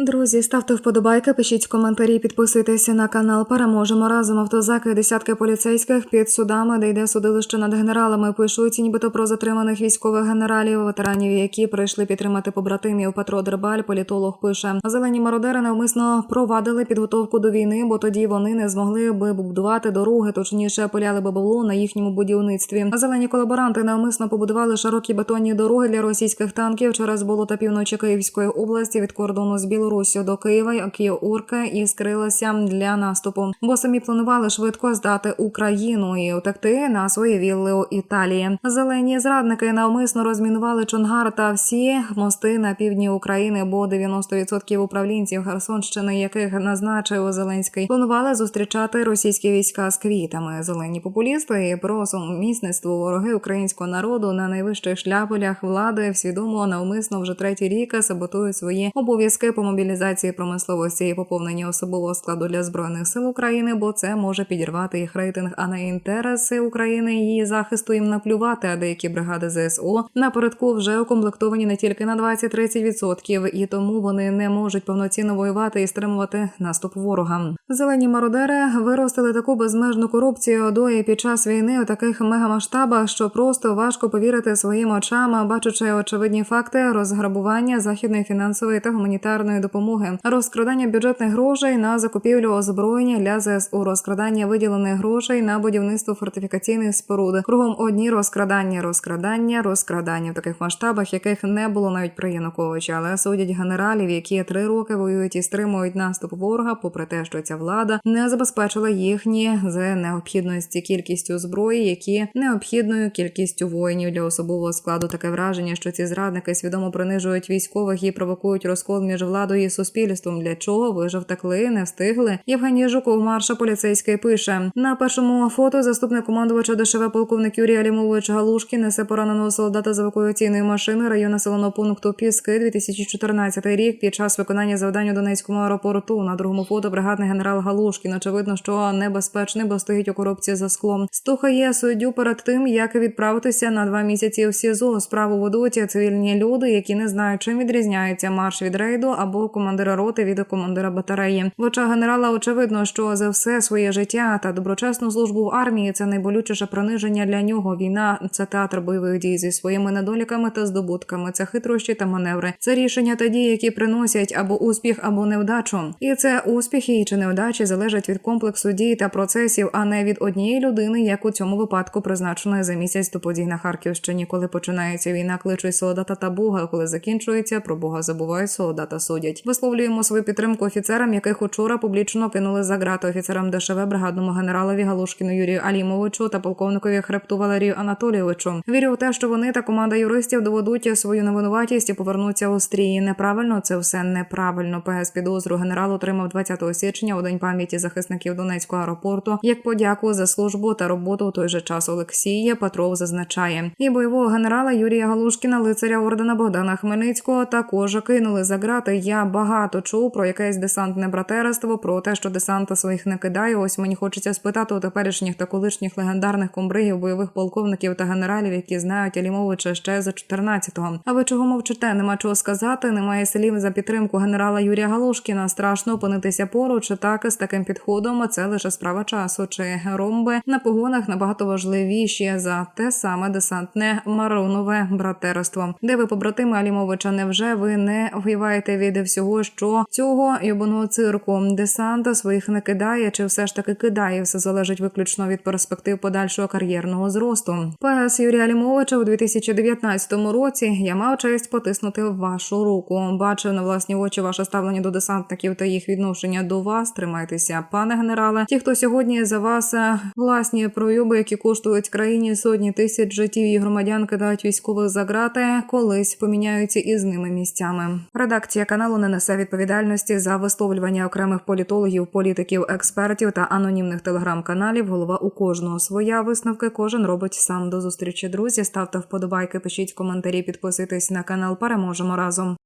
Друзі, ставте вподобайки, пишіть коментарі, підписуйтеся на канал. Переможемо разом. Автозаки, десятки поліцейських під судами, де йде судилище над генералами. Пишуть нібито про затриманих військових генералів, ветеранів, які прийшли підтримати побратимів. Петро Дербаль, політолог, пише: зелені мародери навмисно провадили підготовку до війни, бо тоді вони не змогли би будувати дороги, точніше пиляли би бабло на їхньому будівництві. Зелені колаборанти навмисно побудували широкі бетонні дороги для російських танків через болота півночі Київської області від кордону з Білоруссю до Києва, як і Урка, і скрилася для наступу. Бо самі планували швидко здати Україну і утекти на свої вілли у Італії. Зелені зрадники навмисно розмінували Чонгар та всі мости на півдні України, бо 90% управлінців Херсонщини, яких назначив Зеленський, планували зустрічати російські війська з квітами. Зелені популісти про сумісництво вороги українського народу на найвищих шляпелях влади свідомо навмисно вже третій рік саботують свої обов'язки по мобілізації промисловості і поповнення особового складу для збройних сил України, бо це може підірвати їх рейтинг, а на інтереси України і її захисту їм наплювати. А деякі бригади ЗСУ напередку вже укомплектовані не тільки на 20-30%, і тому вони не можуть повноцінно воювати і стримувати наступ ворога. Зелені мародери виростили таку безмежну корупцію до і під час війни у таких мегамасштабах, що просто важко повірити своїм очам, бачучи очевидні факти розграбування західної фінансової та гуманітарної допомоги, розкрадання бюджетних грошей на закупівлю озброєння для ЗСУ, розкрадання виділених грошей на будівництво фортифікаційних споруд. Кругом одні розкрадання, розкрадання, розкрадання в таких масштабах, яких не було навіть при Януковичі, але судять генералів, які три роки воюють і стримують наступ ворога, попри те, що ця влада не забезпечила їхні з необхідності кількістю зброї, які необхідною кількістю воїнів для особового складу. Таке враження, що ці зрадники свідомо принижують військових і провокують розкол між владою і суспільством. Для чого ви ж втекли, не встигли? Євгеній Жуков, марша поліцейський, пише на першому фото. Заступник командувача ДШВ полковник Юрій Алімович Галушкін несе пораненого солдата з евакуаційної машини району населеного пункту Піски 2014 рік. Під час виконання завдань у Донецькому аеропорту на другому фото бригадний генерал Галушкін. Очевидно, що небезпечний, бо стоїть у коробці за склом. Стухає суддю перед тим, як відправитися на два місяці в СІЗО. Справу ведуть цивільні люди, які не знають, чим відрізняється марш від рейду або командира роти від командира батареї. В очах генерала очевидно, що за все своє життя та доброчесну службу в армії це найболючіше приниження для нього. Війна це театр бойових дій зі своїми недоліками та здобутками. Це хитрощі та маневри. Це рішення та дії, які приносять або успіх, або невдачу. І це успіхи чи невдачі залежать від комплексу дій та процесів, а не від однієї людини, як у цьому випадку призначеної за місяць до подій на Харківщині. Коли починається війна, кличуть солдата та Бога. Коли закінчується, про Бога забувають солдата судять. Висловлюємо свою підтримку офіцерам, яких учора публічно кинули за грати офіцерам ДШВ бригадному генералові Галушкіну Юрію Алімовичу та полковникові Хребту Валерію Анатолійовичу. Вірю в те, що вони та команда юристів доведуть свою невинуватість і повернуться у стрії. Неправильно це все неправильно. ПС підозру генерал отримав 20 січня у день пам'яті захисників Донецького аеропорту. Як подяку за службу та роботу у той же час Олексія Петров зазначає і бойового генерала Юрія Галушкіна, лицаря ордена Богдана Хмельницького, також кинули за грати. Я багато чув про якесь десантне братерство, про те, що десанта своїх не кидає. Ось мені хочеться спитати у теперішніх та колишніх легендарних комбригів, бойових полковників та генералів, які знають Алімовича ще за 14-го. А ви чого мовчите? Нема чого сказати. Немає слів за підтримку генерала Юрія Галушкіна. Страшно опинитися поруч. Так з таким підходом. Це лише справа часу. Чи ромби на погонах набагато важливіші за те саме десантне маронове братерство, де ви побратими Алімовича? Невже ви не вгіваєте від всього, що цього йобаного цирку десанта своїх не кидає, чи все ж таки кидає? Все залежить виключно від перспектив подальшого кар'єрного зросту. ПС Юрія Алімовича у 2019 році я мав честь потиснути вашу руку. Бачив на власні очі ваше ставлення до десантників та їх відношення до вас. Тримайтеся, пане генерале. Ті, хто сьогодні за вас е, власні проюби, які коштують країні сотні тисяч життів і громадян, кидають військових за грати, колись поміняються із ними місцями. Редакція каналу не несе відповідальності за висловлювання окремих політологів, політиків, експертів та анонімних телеграм-каналів. Голова у кожного своя висновки. Кожен робить сам до зустрічі. Друзі, ставте вподобайки, пишіть коментарі, підписуйтесь на канал. Переможемо разом.